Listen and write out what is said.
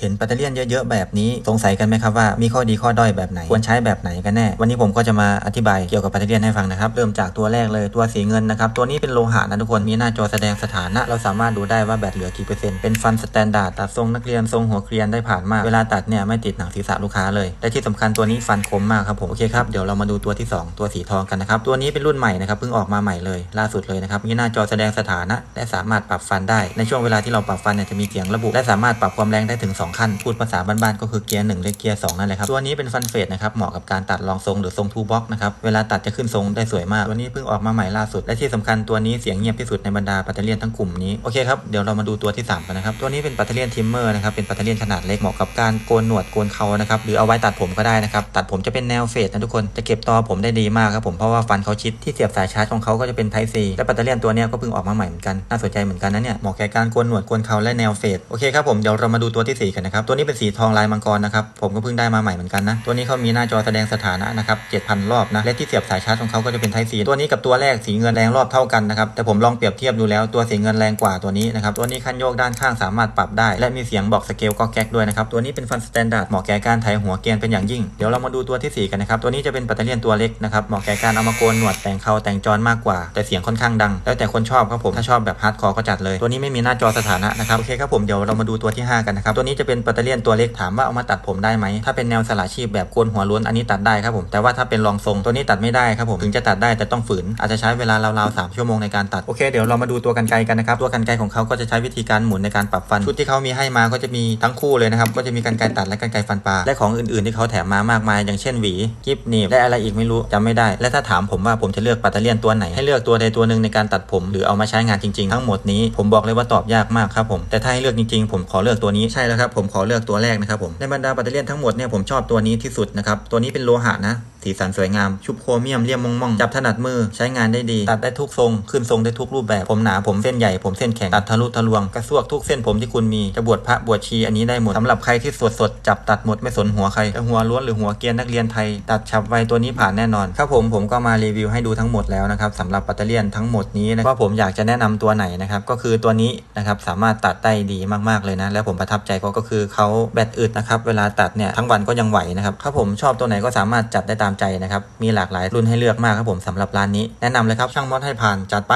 เห็นแบตเตอรี่ยนเยอะๆแบบนี้สงสัยกันไหมครับว่ามีข้อดีข้อด้อยแบบไหน ควรใช้แบบไหนกันแน่ วันนี้ผมก็จะมาอธิบายเกี่ยวกับแบตเตอรี่ยนให้ฟังนะครับ เริ่มจากตัวแรกเลยตัวสีเงินนะครับ ตัวนี้เป็นโลหะนะทุกคนมีหน้าจอแสดงสถานะ เราสามารถดูได้ว่าแบตเหลือกี่เปอร์เซ็นต์เป็นฟันสแตนดาร์ดตัดทรงนักเรียนทรงหัวเกรียนได้ผ่านมากเวลาตัดเนี่ยไม่ติดหนังศีรษะลูกค้าเลยและที่สำคัญตัวนี้ฟันคมมากครับผมโอเคครับเดี๋ยวเรามาดูตัวที่สองตัวสีทองกันนะครับตัวนี้เป็นรุ่นใหม่นะครับเพิ่งออกมาใหม่เลยล่าสุดเลยนะครับมีหน้าจอแสดงสถานะ และสามารถปรับฟันได้ในช่วงเวลาที่เราปรับฟันเนี่ยจะมีเสียงระบุ และสามารถปรับความแรงได้ถึง2ขั้น พูดภาษาบ้านๆก็คือเกียร์1และเกียร์2นั่นแหละครับตัวนี้เป็นฟันเฟดนะครับเหมาะกับการตัดรองทรงหรือทรงทูบ็อกนะครับเวลาตัดจะขึ้นทรงได้สวยมากตัวนี้เพิ่งออกมาใหม่ล่าสุด และที่สำคัญตัวนี้เสียงเงียบที่สุดในบรรดาปัตเตอร์เลียนทั้งกลุ่มนี้โอเคครับเดี๋ยวเรามาดูตัวที่3กันนะครับตัวนี้เป็นปัตเตอร์เลียนทิมเมอร์นะครับเป็นปัตเตอร์เลียนขนาดเล็กเหมาะกับการโกนหนวดโกนเขานะครับหรือเอาไว้ตัดผมก็ได้นะครับตัดผมจะเป็นแนวเฟดนะทุกคนจะเก็บตอผมได้ดีมากครับผมเพราะว่าฟันเขาชิดที่เสียบสายชาร์จของเขาก็จะเป็นไทซีและปัตเตอร์เลียนตัวนี้ก็เพิ่งออกมาใหม่เหมือนกันน่าสนใจเหมือนกันนะเนี่ยเหมาะแก่การโกนหนวดโกนเขาและแนวเฟดโอเคครับผมเดี๋ยวเรามาดูตัวที่สี่กันนะครับ ตัวนี้เป็นสีทองลายมังกรนะครับ ผมก็เพิ่งได้มาใหม่เหมือนกันนะ ตัวนี้เขามีหน้าจอแสดงสถานะนะครับ7,000 รอบนะ และที่เสียบสายชาร์จของเขาก็จะเป็นไทซีตัวนี้กับตัวแรกสีเงินแรงรอบเท่ากันนะครับ แต่ผมลองเปรียบเทียบดูแล้วตัวสีเงินแรงกว่าตัวนี้นะครับ ตัวนี้คันโยกด้านข้างสามารถปรับได้ และมีเสียงบอกสเกลก็แก๊กด้วยนะครับ ตัวนี้เป็นฟันสแตนดาร์ดเหมาะแก่การไถหัวเกียนเป็นอย่างยิ่ง เดี๋ยวเรามาดูตัวที่สี่กันนะครับ ตัวนี้จะเป็นปัตเตอร์เลียนตัวเล็กนะครับ เหมาะแก่การเอามาโกนหนวดแต่งเขาแต่งจรมากกว่า แต่เสียงค่อนข้างดัง แล้วแต่คนชอบครับผม ถ้าชอบแบบฮาร์ดคอร์ก็จัดเลย ตัวนี้ไม่มีหน้าจอสถานะนะครับ โอเคครับผม เดี๋ยวเรามาดูตัวที่ห้ากันนะครับ ตัวนี้จะเป็นปัตเตอร์เลียนตัวเล็กถามว่าเอามาตัดผมได้ไหมถ้าเป็นแนวสลาชีพแบบโกนหัวล้วนอันนี้ตัดได้ครับผมแต่ว่าถ้าเป็นรองทรงตัวนี้ตัดไม่ได้ครับผมถึงจะตัดได้แต่ต้องฝืนอาจจะใช้เวลาราวๆ3ชั่วโมงในการตัดโอเคเดี๋ยวเรามาดูตัวกันไกกันนะครับตัวกันไกของเขาก็จะใช้วิธีการหมุนในการปรับฟันชุดที่เขามีให้มาก็จะมีทั้งคู่เลยนะครับก็จะมีกันไกตัดและกันไกฟันปลาและของอื่นๆที่เขาแถมมามากมาย อย่างเช่นหวีกิฟหนีบและอะไรอีกไม่รู้จำไม่ได้ และถ้าถามผมว่าผมจะเลือกปัตเตอร์เลียนตัวไหนให้เลือกตัวใดตัวหนึ่งในการตัดผม หรือเอามาใช้งานจริงๆ ทั้งหมดนี้ผมบอกเลยว่าตอบยากมากครับผมแต่ถ้าให้เลือกจริงๆ ผมขอเลือกตัวนี้ใช่แล้วครับผมผมขอเลือกตัวแรกนะครับผมในบรรดาปัตเตอร์เลียนทั้งหมดเนี่ยผมชอบตัวนี้ที่สุดนะครับตัวนี้เป็นโลหะนะ สีสันสวยงาม ชุบโครเมียมเลี่ยมมองๆจับถนัดมือใช้งานได้ดี ตัดได้ทุกทรง ขึ้นทรงได้ทุกรูปแบบ ผมหนาผมเส้นใหญ่ผมเส้นแข็ง ตัดทะลุทะลวง กระซวกทุกเส้นผมที่คุณมี จะบวชพระบวชชีอันนี้ได้หมดสำหรับใครที่สดสดจับตัดหมดไม่สนหัวใครจะหัวล้วนหรือหัวเกียนนักเรียนไทย ตัดฉับไวตัวนี้ผ่านแน่นอนครับผมผมก็มารีวิวให้ดูทั้งหมดแล้วนะครับสำหรับปัตเตอร์เลียนทั้งหมดนี้นะว่าผมอยากจะแนะนำตัวไหนนะครับก็คือตัวนี้นะครับสามารถตัดได้ดีมากๆเลยนะแล้วผมประทับใจเขาก็คือเขาแบตอึดนะครับเวลาตัดเนี่ยทั้งวันก็ยังไหวนะครับถ้าผมชอบตัวไหนก็สามารถจัดได้ตามใจนะครับ มีหลากหลายรุ่นให้เลือกมากครับผมสำหรับร้านนี้ แนะนำเลยครับช่างมอสให้ผ่านจัดไป